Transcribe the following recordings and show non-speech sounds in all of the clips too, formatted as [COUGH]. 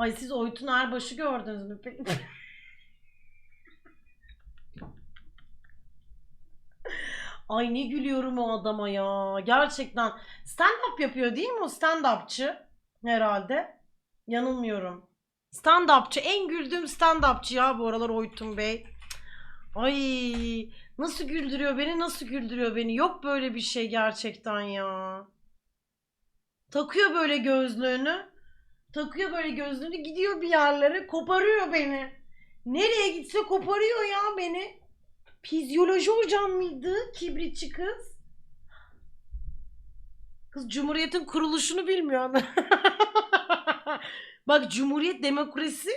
Ay siz Oytun Erbaş'ı gördünüz mü peki? [LAUGHS] Ay ne gülüyorum o adama ya. Gerçekten. Stand-up yapıyor değil mi o stand-upçı? Herhalde. Yanılmıyorum. Stand-upçı. En güldüğüm stand-upçı ya bu aralar Oytun Bey. Ay nasıl güldürüyor beni nasıl güldürüyor beni. Yok böyle bir şey gerçekten ya. Takıyor böyle gözlüğünü. Takıyor böyle gözlüğünü gidiyor bir yerlere koparıyor beni. Nereye gitse koparıyor ya beni. Fizyoloji hocam mıydı kibritçi kız? Kız Cumhuriyet'in kuruluşunu bilmiyor. [LAUGHS] Bak Cumhuriyet demokrasi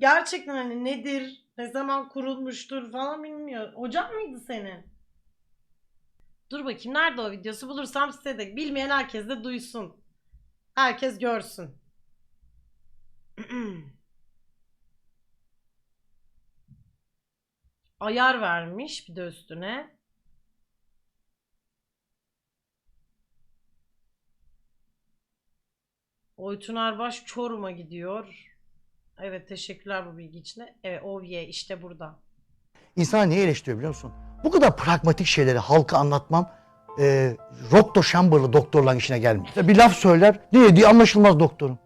gerçekten hani nedir, ne zaman kurulmuştur falan bilmiyor. Hocam mıydı senin? Dur bakayım nerede o videosu bulursam size de bilmeyen herkes de duysun. Herkes görsün. [CLEARS THROAT] Ayar vermiş bir de üstüne. Oytun Erbaş Çorum'a gidiyor. Evet teşekkürler bu bilgi için. Evet Ovye işte burada. İnsanlar niye eleştiriyor biliyor musun? Bu kadar pragmatik şeyleri halka anlatmam e, Rotto Chamberlain doktorların işine gelmiyor. Bir laf söyler, ne dediği anlaşılmaz doktorun.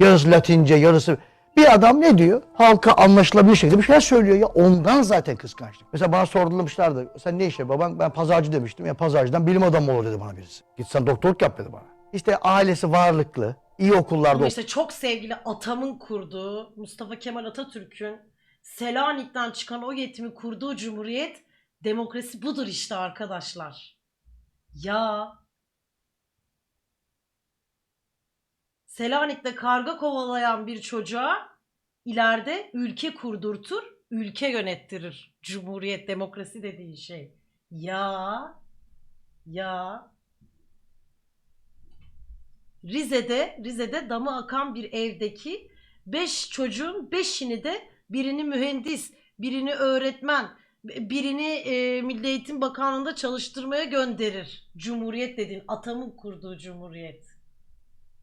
Yarısı Latince, yarısı... Bir adam ne diyor? Halka anlaşılabilir şekilde bir şeyler söylüyor ya. Ondan zaten kıskançlık. Mesela bana sordularmışlardı. Sen ne işe baban? Ben pazarcı demiştim. Ya pazarcıdan bilim adamı olur dedi bana birisi. Git sen doktorluk yap dedi bana. İşte ailesi varlıklı, iyi okullarda Ama işte çok sevgili atamın kurduğu, Mustafa Kemal Atatürk'ün Selanik'ten çıkan o yetimi kurduğu cumhuriyet demokrasi budur işte arkadaşlar. Ya Selanik'te karga kovalayan bir çocuğa ileride ülke kurdurtur, ülke yönettirir. Cumhuriyet, demokrasi dediği şey. Ya ya Rize'de Rize'de damı akan bir evdeki 5 çocuğun 5'ini de birini mühendis, birini öğretmen, birini e, Milli Eğitim Bakanlığı'nda çalıştırmaya gönderir. Cumhuriyet dediğin atamın kurduğu cumhuriyet.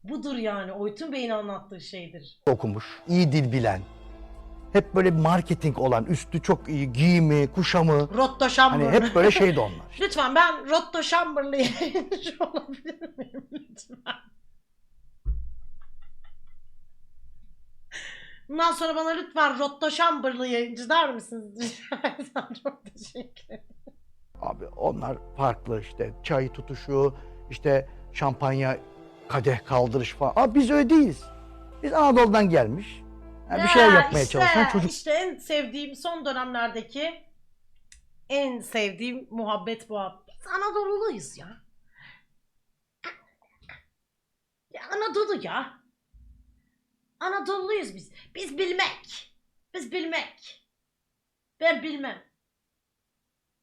Budur yani Oytun Bey'in anlattığı şeydir. okumuş, iyi dil bilen, hep böyle marketing olan, üstü çok iyi, giyimi, kuşamı, Rotto hani hep böyle şeydi onlar. [LAUGHS] Lütfen ben Rotto Şamburlu [LAUGHS] yayıncı olabilir miyim? Lütfen. Bundan sonra bana lütfen Rotto Şamburlu yayıncı der misiniz? [LAUGHS] Rica etsem çok teşekkür ederim. Abi onlar farklı işte çay tutuşu, işte şampanya kadeh kaldırış falan. Abi biz öyle değiliz. Biz Anadolu'dan gelmiş. yani bir şeyler Ya yapmaya işte, çalışan çocuk. İşte en sevdiğim son dönemlerdeki en sevdiğim muhabbet bu. abi. Biz Anadolu'luyuz ya. Ya Anadolu ya. Anadolu'luyuz biz. Biz bilmek. Biz bilmek. Ben bilmem.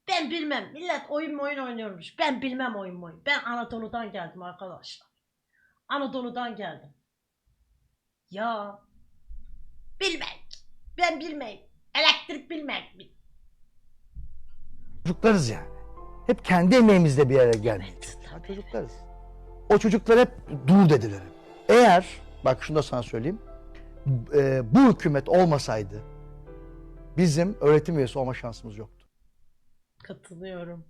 Ben bilmem. Millet oyun oyun oynuyormuş. Ben bilmem oyun oyun. Ben Anadolu'dan geldim arkadaşlar. Anadolu'dan geldim. Ya Bilmek. Ben bilmeyim. Elektrik bilmek. Çocuklarız yani. Hep kendi emeğimizle bir yere gelmeye Evet, çocuklarız. O çocuklar hep dur dediler. Eğer, bak şunu da sana söyleyeyim. e, bu hükümet olmasaydı bizim öğretim üyesi olma şansımız yoktu. Katılıyorum.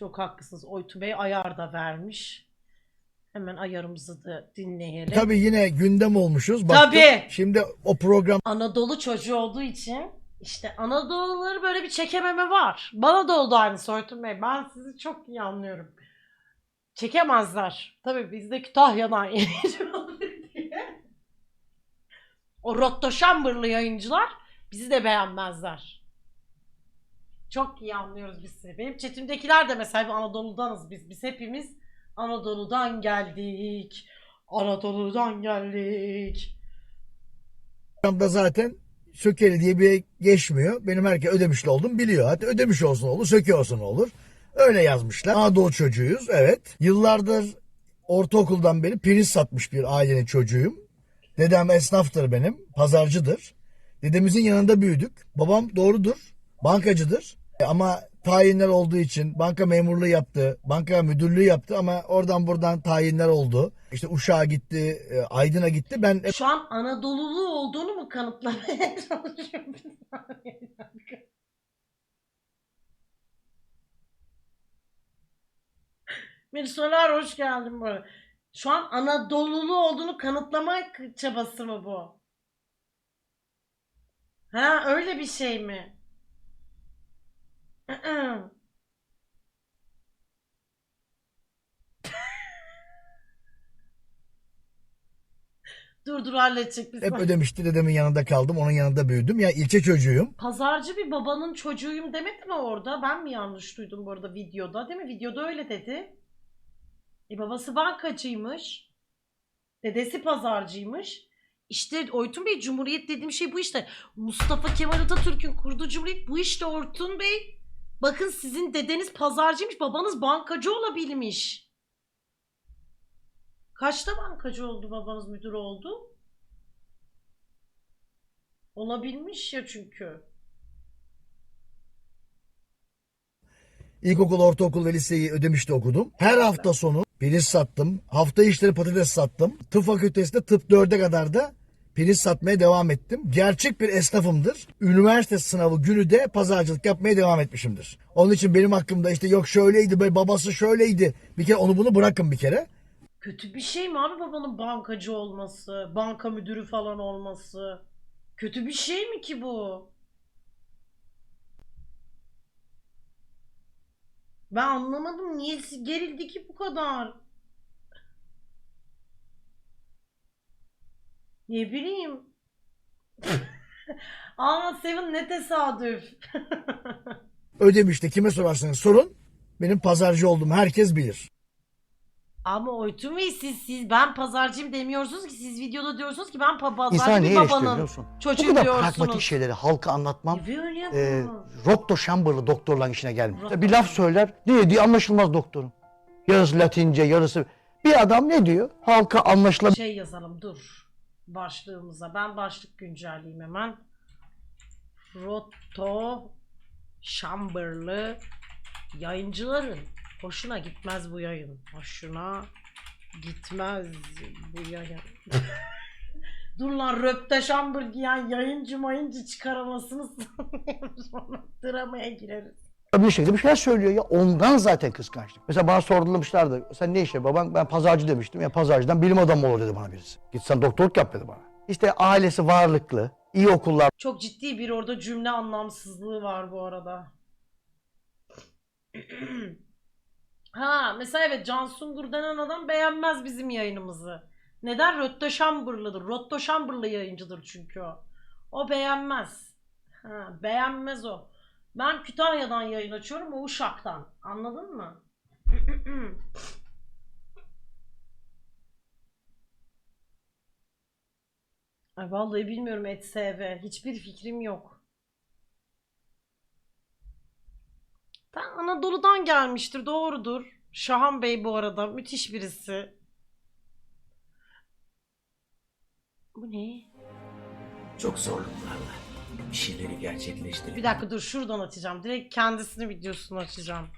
Çok haklısınız. Oytu Bey ayar da vermiş. Hemen ayarımızı da dinleyelim. Tabii yine gündem olmuşuz. Baktık, Tabii. Şimdi o program Anadolu çocuğu olduğu için işte Anadoluları böyle bir çekememe var. Bana da oldu aynı Oytun Bey. Ben sizi çok iyi anlıyorum. Çekemezler. Tabii biz de Kütahya'dan [LAUGHS] yayıncı diye. O Rotto Şambırlı yayıncılar bizi de beğenmezler. Çok iyi anlıyoruz biz sizi. Benim chatimdekiler de mesela bir Anadolu'danız biz. Biz hepimiz Anadolu'dan geldik. Anadolu'dan geldik. programda zaten Sökeli diye bir geçmiyor. Benim herkes Ödemişli oldum biliyor. Hatta Ödemiş olsun olur, Söke olsun olur. Öyle yazmışlar. Anadolu çocuğuyuz evet. Yıllardır ortaokuldan beri pirinç satmış bir ailenin çocuğuyum. Dedem esnaftır benim, pazarcıdır. Dedemizin yanında büyüdük. Babam doğrudur, bankacıdır. E, Ama tayinler olduğu için banka memurluğu yaptı, banka müdürlüğü yaptı ama oradan buradan tayinler oldu. İşte Uşak'a gitti, e, Aydın'a gitti. Ben Şu an Anadolulu olduğunu mu kanıtlamaya [LAUGHS] çalışıyor? Bir saniye, bir dakika. Mirsolar hoş geldin bu. Şu an Anadolulu olduğunu kanıtlamak çabası mı bu? Ha öyle bir şey mi? Dur dur halledecek bir hep ödemişti. Dedemin yanında kaldım, onun yanında büyüdüm. Ya ilçe çocuğuyum. Pazarcı bir babanın çocuğuyum demedi mi orada? Ben mi yanlış duydum bu arada videoda değil mi? Videoda öyle dedi. E babası bankacıymış. Dedesi pazarcıymış. İşte Oytun Bey Cumhuriyet dediğim şey bu işte. Mustafa Kemal Atatürk'ün kurduğu Cumhuriyet bu işte Oytun Bey. Bakın sizin dedeniz pazarcıymış, babanız bankacı olabilmiş. Kaçta bankacı oldu babanız müdür oldu? Olabilmiş ya çünkü. İlkokul, ortaokul ve liseyi ödemişte okudum. Her hafta sonu pirinç sattım. Hafta içleri patates sattım. Tıp fakültesinde tıp 4'e kadar da pirinç satmaya devam ettim. Gerçek bir esnafımdır. Üniversite sınavı günü de pazarcılık yapmaya devam etmişimdir. Onun için benim hakkımda işte yok şöyleydi, be, babası şöyleydi. Bir kere onu bunu bırakın bir kere. Kötü bir şey mi abi babanın bankacı olması, banka müdürü falan olması? Kötü bir şey mi ki bu? Ben anlamadım niye gerildi ki bu kadar? Ne bileyim. Aa Seven ne tesadüf. Ödemişte kime sorarsanız sorun. Benim pazarcı olduğumu herkes bilir. Ama Oytun Bey siz, siz ben pazarcıyım demiyorsunuz ki siz videoda diyorsunuz ki ben pa- pazarcı İnsan bir eleştiriyor babanın musun? Bu çocuğu kadar diyorsunuz. pragmatik şeyleri halka anlatmam E, böyle e, yapın. Rotto doktorların işine gelmiyor. Bir laf söyler, ne dediği anlaşılmaz doktorun. Yarısı Latince, yarısı... Bir adam ne diyor? Halka anlaşılabilir. şey yazalım dur. Başlığımıza. Ben başlık güncelleyeyim hemen. Rotto Şambırlı yayıncıların hoşuna gitmez bu yayın. Hoşuna gitmez bu yayın. [LAUGHS] Dur lan röpte şambır giyen yayıncı mayıncı çıkaramasını [LAUGHS] sonra dramaya gireriz. Bir şekilde bir şeyler söylüyor ya. Ondan zaten kıskançlık. Mesela bana sordularmışlardı. Sen ne işe baban? Ben pazarcı demiştim. Ya pazarcıdan bilim adamı olur dedi bana birisi. Git sen doktorluk yap dedi bana. İşte ailesi varlıklı, iyi okullar Çok ciddi bir orada cümle anlamsızlığı var bu arada. [CLEARS THROAT] ha mesela evet Can Sungur denen adam beğenmez bizim yayınımızı. Neden? Rotto Şambırlı'dır. Rotto Şambırlı yayıncıdır çünkü o. O beğenmez. Ha, beğenmez o. Ben Kütahya'dan yayın açıyorum, o Uşak'tan. Anladın mı? [CLEARS THROAT] Ay vallahi bilmiyorum ETSV. Hiçbir fikrim yok. Ben Anadolu'dan gelmiştir. Doğrudur. Şahan Bey bu arada. Müthiş birisi. Bu ne? Çok zorluklarla bir şeyleri gerçekleştirip Bir dakika dur şuradan açacağım. Direkt kendisini videosunu açacağım.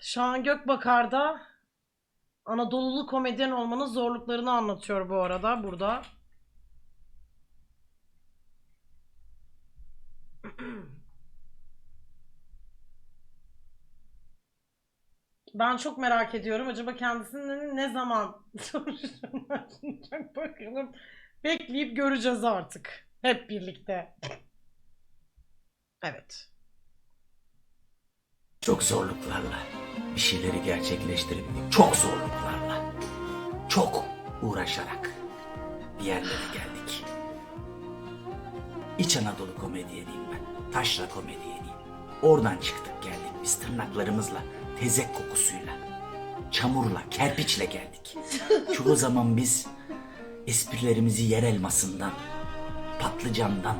Şahan Gökbakar'da Anadolulu komedyen olmanın zorluklarını anlatıyor bu arada burada. [CLEARS THROAT] Ben çok merak ediyorum. Acaba kendisini ne zaman [LAUGHS] soruşturacak bakalım. Bekleyip göreceğiz artık. Hep birlikte. Evet. çok zorluklarla bir şeyleri gerçekleştirip çok zorluklarla çok uğraşarak bir yerlere geldik. İç Anadolu komedyeniyim ben. Taşra komedyeniyim. Oradan çıktık geldik biz tırnaklarımızla, tezek kokusuyla, çamurla, kerpiçle geldik. Çoğu zaman biz esprilerimizi yer elmasından, patlıcandan,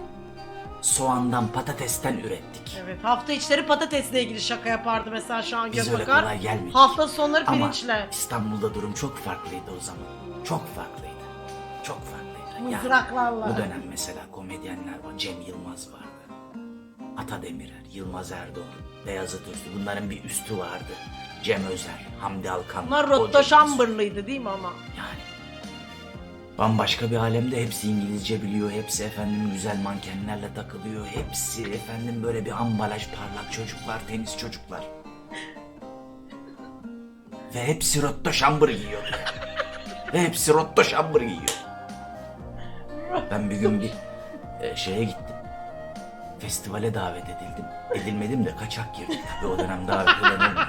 soğandan, patatesten ürettik. Evet. Hafta içleri patatesle ilgili şaka yapardı mesela şu an Biz öyle Gökbakar. kolay gelmedik. Hafta sonları Ama pirinçle. İstanbul'da durum çok farklıydı o zaman. Çok farklıydı. Çok farklıydı. Yani Mızraklarla. o dönem mesela komedyenler var. Cem Yılmaz vardı. Ata Demirer, Yılmaz Erdoğan, Beyazıt Öztürk bunların bir üstü vardı. Cem Özer, Hamdi Alkan. Bunlar deniz. Chamberlain'lıydı değil mi ama? Yani. Bambaşka bir alemde hepsi İngilizce biliyor. Hepsi efendim güzel mankenlerle takılıyor. Hepsi efendim böyle bir ambalaj parlak çocuklar, tenis çocuklar. Ve hepsi Rotto Chamber giyiyor. Ve hepsi Rotto Chamber giyiyor. Ben bir gün bir e, şeye gittim. Festivale davet edildim. Edilmedim de kaçak girdik. Tabii o dönem davet olmuyordu.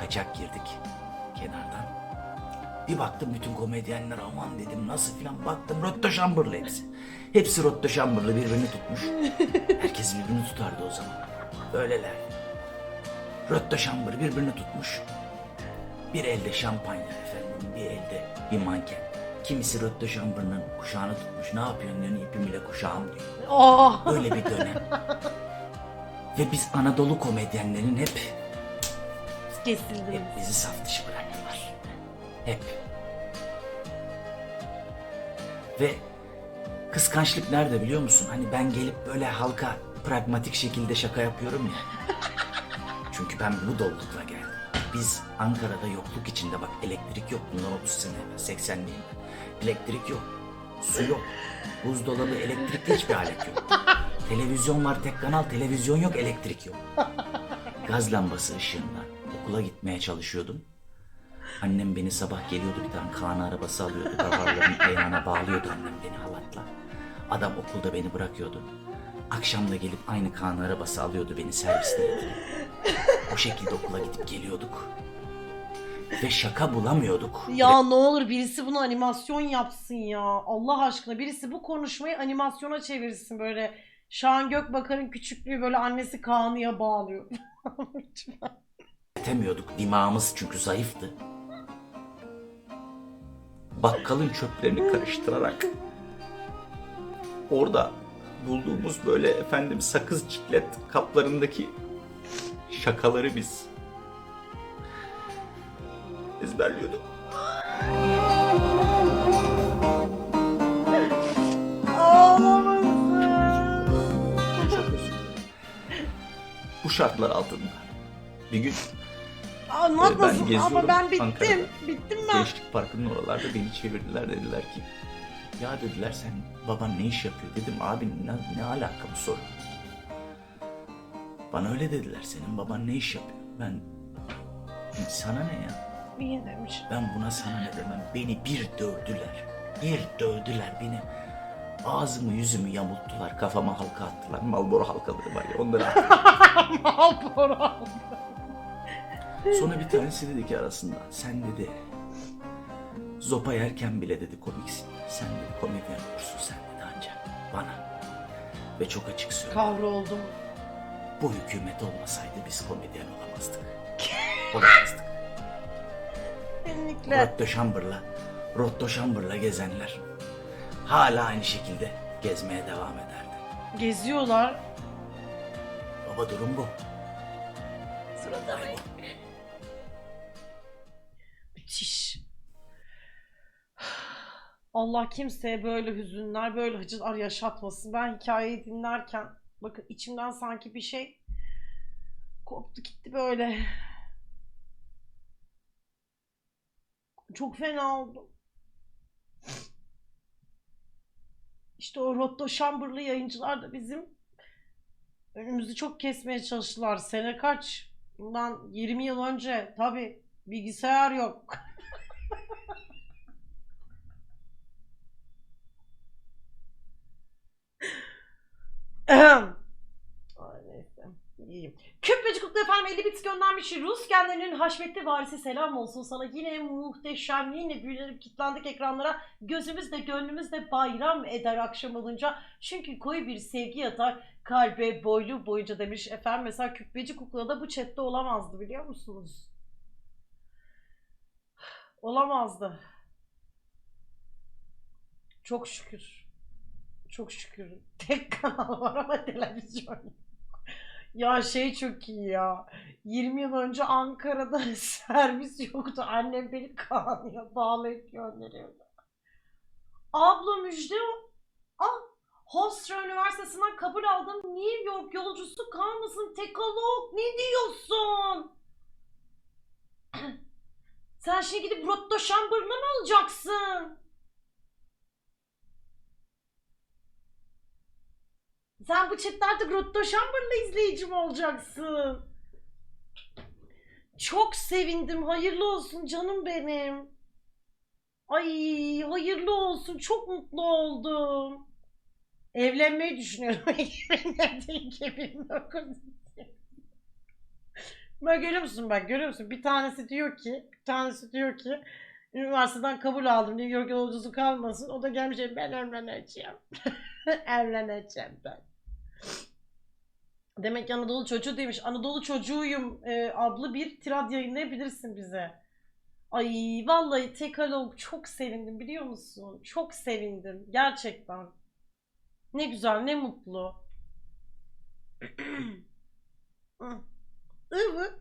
Kaçak girdik kenardan. Bir baktım bütün komedyenler aman dedim nasıl filan baktım Rotto Chamber'lı hepsi. Hepsi Rotto Chamber'lı birbirini tutmuş. [LAUGHS] Herkes birbirini tutardı o zaman. Böyleler. Rotto Chamber birbirini tutmuş. Bir elde şampanya efendim, bir elde bir manken. Kimisi Rotto Chamber'ın kuşağını tutmuş. Ne yapıyorsun diyor, ipimle kuşağım diyor. Oh. Öyle bir dönem. [LAUGHS] Ve biz Anadolu komedyenlerin hep Kesildiniz. hep bizi saf dışı bıraktılar. Hep. Ve kıskançlık nerede biliyor musun? Hani ben gelip böyle halka pragmatik şekilde şaka yapıyorum ya. [LAUGHS] Çünkü ben bu dolulukla geldim. Biz Ankara'da yokluk içinde bak elektrik yok bundan 30 sene evvel 80'liyim ben. Elektrik yok. Su yok. Buzdolabı elektrikli hiçbir alet yok. Televizyon var tek kanal televizyon yok elektrik yok. Gaz lambası ışığında okula gitmeye çalışıyordum. Annem beni sabah geliyordu bir tane Kaan arabası alıyordu. Davarların [LAUGHS] ayağına bağlıyordu annem beni halatla. Adam okulda beni bırakıyordu. Akşam da gelip aynı Kaan arabası alıyordu beni servisine getiriyordu. O şekilde okula gidip geliyorduk. Ve şaka bulamıyorduk. Ya ne olur birisi bunu animasyon yapsın ya. Allah aşkına birisi bu konuşmayı animasyona çevirsin böyle. Şahan Gökbakar'ın küçüklüğü böyle annesi Kaan'ıya bağlıyor. [LAUGHS] Üretemiyorduk. Dimağımız çünkü zayıftı. Bakkalın çöplerini karıştırarak. Orada bulduğumuz böyle efendim sakız çiklet kaplarındaki şakaları biz ezberliyorduk. Bu şartlar altında bir gün Anlatmasın Ben geziyorum ama ben bittim. Ankara'da. Bittim ben. Gençlik Parkı'nın oralarda beni çevirdiler dediler ki ya dediler sen baban ne iş yapıyor dedim abi ne, ne alaka bu soru. Bana öyle dediler senin baban ne iş yapıyor. Ben sana ne ya İyi demiş. ben buna sana ne demem beni bir dövdüler bir dövdüler beni ağzımı yüzümü yamulttular kafama halka attılar Malboro halkaları var ya onları [LAUGHS] attılar. Malboro. Sonra bir tanesi dedi ki arasında sen dedi zopa yerken bile dedi komiksin. Sen dedi komedyen olursun sen dedi ancak bana. Ve çok açık söylüyorum. Kahroldum. Bu hükümet olmasaydı biz komedyen olamazdık. [LAUGHS] Olamazdık. Kesinlikle. Rotto Chamber'la, Rotto Chamber'la gezenler hala aynı şekilde gezmeye devam ederdi. Geziyorlar. Baba durum bu. Sırada Ay bu. Allah kimseye böyle hüzünler, böyle acılar yaşatmasın. Ben hikayeyi dinlerken bakın içimden sanki bir şey koptu gitti böyle. Çok fena oldum. İşte o Rotto Chamber'lı yayıncılar da bizim önümüzü çok kesmeye çalıştılar. Sene kaç? Bundan 20 yıl önce tabi bilgisayar yok. [LAUGHS] [CLEARS THROAT] İyiyim. Küp Kutlu efendim 50 bit göndermiş. Rus kendilerinin haşmetli varisi selam olsun sana. Yine muhteşem yine büyülenip kilitlendik ekranlara. Gözümüz de gönlümüz de bayram eder akşam olunca. Çünkü koyu bir sevgi yatar kalbe boylu boyunca demiş efendim. Mesela Küppeci Kukla da bu chatte olamazdı biliyor musunuz? [SIGHS] Olamazdı. Çok şükür. Çok şükür. [LAUGHS] Tek kanal var ama televizyon. Ya şey çok iyi ya. 20 yıl önce Ankara'da [LAUGHS] servis yoktu. Annem beni Kaan'ya bağlayıp gönderiyordu. Abla müjde o. Ah, Hofstra Üniversitesi'nden kabul aldım. New York yolcusu kalmasın tekolog. Ne diyorsun? [CLEARS THROAT] Sen şimdi gidip Rotto Chamberlain mı Sen bu chatte artık Rotto Chamberlain izleyici mi olacaksın? Çok sevindim. Hayırlı olsun canım benim. Ay hayırlı olsun. Çok mutlu oldum. Evlenmeyi düşünüyorum. [LAUGHS] 2009. Bak görüyor musun bak görüyor musun? Bir tanesi diyor ki, bir tanesi diyor ki üniversiteden kabul aldım. New York yolcusu kalmasın. O da gelmiş ben evleneceğim. [LAUGHS] evleneceğim ben. Demek ki Anadolu çocuğu demiş. Anadolu çocuğuyum e, adlı bir tirad yayınlayabilirsin bize. Ay vallahi Tekalog çok sevindim biliyor musun? Çok sevindim gerçekten. Ne güzel ne mutlu. [CLEARS THROAT] Evet.